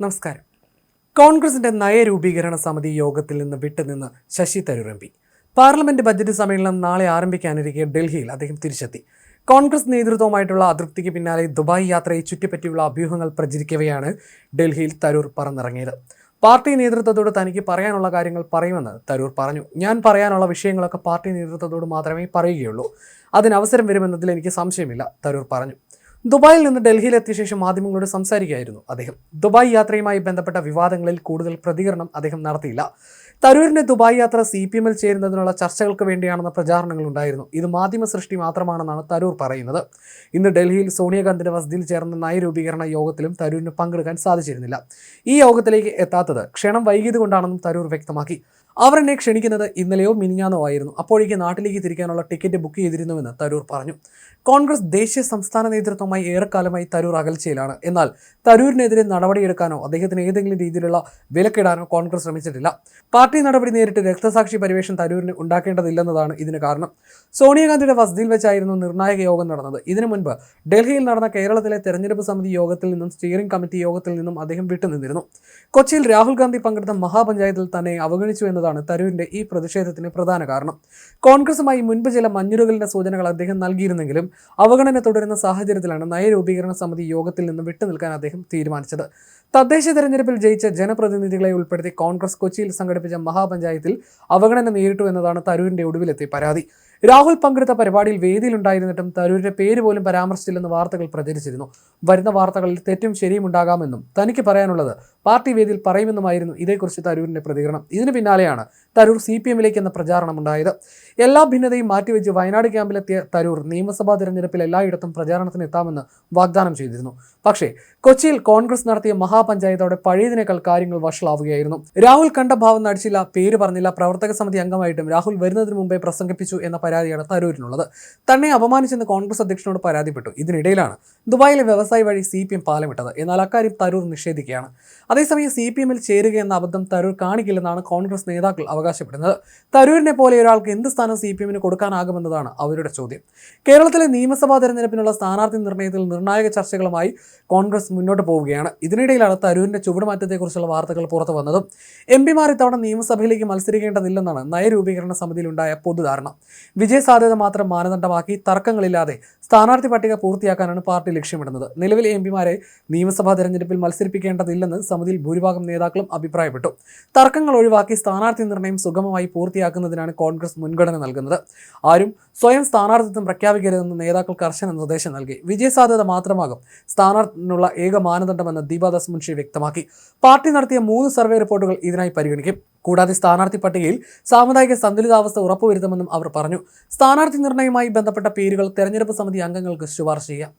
നമസ്കാരം. കോൺഗ്രസിന്റെ നയരൂപീകരണ സമിതി യോഗത്തിൽ നിന്ന് വിട്ടുനിന്ന് Shashi Tharoor M P. Parliament budget സമ്മേളനം നാളെ ആരംഭിക്കാനിരിക്കെ ഡൽഹിയിൽ അദ്ദേഹം തിരിച്ചെത്തി. കോൺഗ്രസ് നേതൃത്വവുമായിട്ടുള്ള അതൃപ്തിക്ക് പിന്നാലെ ദുബായ് യാത്രയെ ചുറ്റിപ്പറ്റിയുള്ള അഭ്യൂഹങ്ങൾ പ്രചരിക്കവെയാണ് ഡൽഹിയിൽ തരൂർ പറന്നിറങ്ങിയത്. പാർട്ടി നേതൃത്വത്തോട് തനിക്ക് പറയാനുള്ള കാര്യങ്ങൾ പറയുമെന്ന് തരൂർ പറഞ്ഞു. ഞാൻ പറയാനുള്ള വിഷയങ്ങളൊക്കെ പാർട്ടി നേതൃത്വത്തോട് മാത്രമേ പറയുകയുള്ളൂ. അതിന് അവസരം വരുമെന്നതിൽ എനിക്ക് സംശയമില്ല തരൂർ പറഞ്ഞു. ദുബായിൽ നിന്ന് ഡൽഹിയിലെത്തിയ ശേഷം മാധ്യമങ്ങളോട് സംസാരിക്കുകയായിരുന്നു അദ്ദേഹം. ദുബായ് യാത്രയുമായി ബന്ധപ്പെട്ട വിവാദങ്ങളിൽ കൂടുതൽ പ്രതികരണം അദ്ദേഹം നടത്തിയില്ല. തരൂരിന്റെ ദുബായ് യാത്ര സി പി എമ്മിൽ ചേരുന്നതിനുള്ള ചർച്ചകൾക്ക് വേണ്ടിയാണെന്ന പ്രചാരണങ്ങൾ ഉണ്ടായിരുന്നു. ഇത് മാധ്യമ സൃഷ്ടി മാത്രമാണെന്നാണ് തരൂർ പറയുന്നത്. ഇന്ന് ഡൽഹിയിൽ സോണിയാഗാന്ധിയുടെ വസതിയിൽ ചേർന്ന നയരൂപീകരണ യോഗത്തിലും തരൂരിന് പങ്കെടുക്കാൻ സാധിച്ചിരുന്നില്ല. ഈ യോഗത്തിലേക്ക് എത്താത്തത് ക്ഷണം വൈകിയത് കൊണ്ടാണെന്നും തരൂർ വ്യക്തമാക്കി. അവർ എന്നെ ക്ഷണിക്കുന്നത് ഇന്നലെയോ മിനിഞ്ഞാന്നോ ആയിരുന്നു. അപ്പോഴേക്ക് നാട്ടിലേക്ക് തിരിക്കാനുള്ള ടിക്കറ്റ് ബുക്ക് ചെയ്തിരുന്നുവെന്ന് തരൂർ പറഞ്ഞു. കോൺഗ്രസ് ദേശീയ സംസ്ഥാന നേതൃത്വമായി ഏറെക്കാലമായി തരൂർ അകൽച്ചയിലാണ്. എന്നാൽ തരൂരിനെതിരെ നടപടിയെടുക്കാനോ അദ്ദേഹത്തിന് ഏതെങ്കിലും രീതിയിലുള്ള വിലക്കിടാനോ കോൺഗ്രസ് ശ്രമിച്ചിട്ടില്ല. പാർട്ടി നടപടി നേരിട്ട് രക്തസാക്ഷി പരിവേഷം തരൂരിന് ഉണ്ടാക്കേണ്ടതില്ലെന്നതാണ് ഇതിന് കാരണം. സോണിയാഗാന്ധിയുടെ വസതിയിൽ വെച്ചായിരുന്നു നിർണായക യോഗം നടന്നത്. ഇതിനു മുൻപ് ഡൽഹിയിൽ നടന്ന കേരളത്തിലെ തെരഞ്ഞെടുപ്പ് സമിതി യോഗത്തിൽ നിന്നും സ്റ്റിയറിംഗ് കമ്മിറ്റി യോഗത്തിൽ നിന്നും അദ്ദേഹം വിട്ടുനിന്നിരുന്നു. കൊച്ചിയിൽ രാഹുൽ ഗാന്ധി പങ്കെടുത്ത മഹാപഞ്ചായത്തിൽ തന്നെ അവഗണിച്ചു എന്നതാണ് തരൂരിന്റെ ഈ പ്രതിഷേധത്തിന് പ്രധാന കാരണം. കോൺഗ്രസുമായി മുൻപ് ചില മഞ്ഞുരുകളുടെ സൂചനകൾ അദ്ദേഹം നൽകിയിരുന്നെങ്കിലും അവഗണന തുടരുന്ന സാഹചര്യത്തിലാണ് നയരൂപീകരണ സമിതി യോഗത്തിൽ നിന്ന് വിട്ടുനിൽക്കാൻ അദ്ദേഹം തീരുമാനിച്ചത്. തദ്ദേശ തെരഞ്ഞെടുപ്പിൽ ജയിച്ച ജനപ്രതിനിധികളെ ഉൾപ്പെടുത്തി കോൺഗ്രസ് കൊച്ചിയിൽ സംഘടിപ്പിച്ച മഹാപഞ്ചായത്തിൽ അവഗണന നേരിട്ടു എന്നതാണ് തരൂരിന്റെ ഒടുവിലെത്തിയ പരാതി. രാഹുൽ പങ്കെടുത്ത പരിപാടിയിൽ വേദിയിലുണ്ടായിരുന്നിട്ടും തരൂരിന്റെ പേര് പോലും പരാമർശിച്ചില്ലെന്ന് വാർത്തകൾ പ്രചരിച്ചിരുന്നു. വരുന്ന വാർത്തകളിൽ തെറ്റും ശരിയും ഉണ്ടാകാമെന്നും തനിക്ക് പറയാനുള്ളത് പാർട്ടി വേദിയിൽ പറയുമെന്നുമായിരുന്നു ഇതേക്കുറിച്ച് തരൂരിന്റെ പ്രതികരണം. ഇതിനു പിന്നാലെയാണ് തരൂർ സി പി എമ്മിലേക്ക് എന്ന പ്രചാരണമുണ്ടായത്. എല്ലാ ഭിന്നതയും മാറ്റിവെച്ച് വയനാട് ക്യാമ്പിലെത്തിയ തരൂർ നിയമസഭാ തിരഞ്ഞെടുപ്പിൽ എല്ലായിടത്തും പ്രചാരണത്തിന് എത്താമെന്ന് വാഗ്ദാനം ചെയ്തിരുന്നു. പക്ഷേ കൊച്ചിയിൽ കോൺഗ്രസ് നടത്തിയ മഹാപഞ്ചായത്തോടെ പഴയതിനേക്കാൾ കാര്യങ്ങൾ വഷളാവുകയായിരുന്നു. രാഹുൽ കണ്ട ഭാവം നടിച്ചില്ല പേര് പറഞ്ഞില്ല പ്രവർത്തക സമിതി അംഗമായിട്ടും രാഹുൽ വരുന്നതിന് മുമ്പേ പ്രസംഗിപ്പിച്ചു എന്ന പരാതിയാണ് തരൂരിനുള്ളത്. തന്നെ അപമാനിച്ചെന്ന് കോൺഗ്രസ് അധ്യക്ഷനോട് പരാതിപ്പെട്ടു. ഇതിനിടയിലാണ് ദുബായിലെ വ്യവസായി വഴി സി പി എം പാലമിട്ടത്. എന്നാൽ അക്കാര്യം തരൂർ നിഷേധിക്കുകയാണ്. അതേസമയം സി പി എമ്മിൽ ചേരുക എന്ന അബദ്ധം തരൂർ കാണിക്കില്ലെന്നാണ് കോൺഗ്രസ് നേതാക്കൾ അവകാശപ്പെടുന്നത്. തരൂരിനെ പോലെ ഒരാൾക്ക് എന്ത് സ്ഥാനം സി പി എമ്മിന് കൊടുക്കാനാകുമെന്നതാണ് അവരുടെ ചോദ്യം. കേരളത്തിലെ നിയമസഭാ തെരഞ്ഞെടുപ്പിനുള്ള സ്ഥാനാർത്ഥി നിർണയത്തിൽ നിർണായക ചർച്ചകളുമായി കോൺഗ്രസ് മുന്നോട്ട് പോവുകയാണ്. ഇതിനിടയിലാണ് തരൂരിന്റെ ചുവടുമാറ്റത്തെക്കുറിച്ചുള്ള വാർത്തകൾ പുറത്തു വന്നതും എം പിമാർ ഇത്തവണ നിയമസഭയിലേക്ക് മത്സരിക്കേണ്ടതില്ലെന്നാണ് നയരൂപീകരണ സമിതിയിലുണ്ടായ പൊതുധാരണ. വിജയ സാധ്യത മാത്രം മാനദണ്ഡമാക്കി തർക്കങ്ങളില്ലാതെ സ്ഥാനാർത്ഥി പട്ടിക പൂർത്തിയാക്കാനാണ് പാർട്ടി ലക്ഷ്യമിടുന്നത്. നിലവിൽ എം പിമാരെ നിയമസഭാ തെരഞ്ഞെടുപ്പിൽ മത്സരിപ്പിക്കേണ്ടതില്ലെന്ന് സമിതിയിൽ ഭൂരിഭാഗം നേതാക്കളും അഭിപ്രായപ്പെട്ടു. തർക്കങ്ങൾ ഒഴിവാക്കി സ്ഥാനാർത്ഥി നിർണയം സുഗമമായി പൂർത്തിയാക്കുന്നതിനാണ് കോൺഗ്രസ് മുൻഗണന നൽകുന്നത്. ആരും സ്വയം സ്ഥാനാർത്ഥിത്വം പ്രഖ്യാപിക്കരുതെന്ന് നേതാക്കൾ കർശന നിർദ്ദേശം നൽകി. വിജയസാധ്യത മാത്രമാകും സ്ഥാനാർത്ഥിനുള്ള ഏക മാനദണ്ഡമെന്ന് ദീപാദാസ് മുൻഷി വ്യക്തമാക്കി. പാർട്ടി നടത്തിയ മൂന്ന് സർവേ റിപ്പോർട്ടുകൾ ഇതിനായി പരിഗണിക്കും. കൂടാതെ സ്ഥാനാർത്ഥി പട്ടികയിൽ സാമുദായിക സന്തുലിതാവസ്ഥ ഉറപ്പുവരുത്തുമെന്നും അവർ പറഞ്ഞു. സ്ഥാനാർത്ഥി നിർണയവുമായി ബന്ധപ്പെട്ട പേരുകൾ തെരഞ്ഞെടുപ്പ് അംഗങ്ങൾക്ക് ശുപാർശ ചെയ്യാം.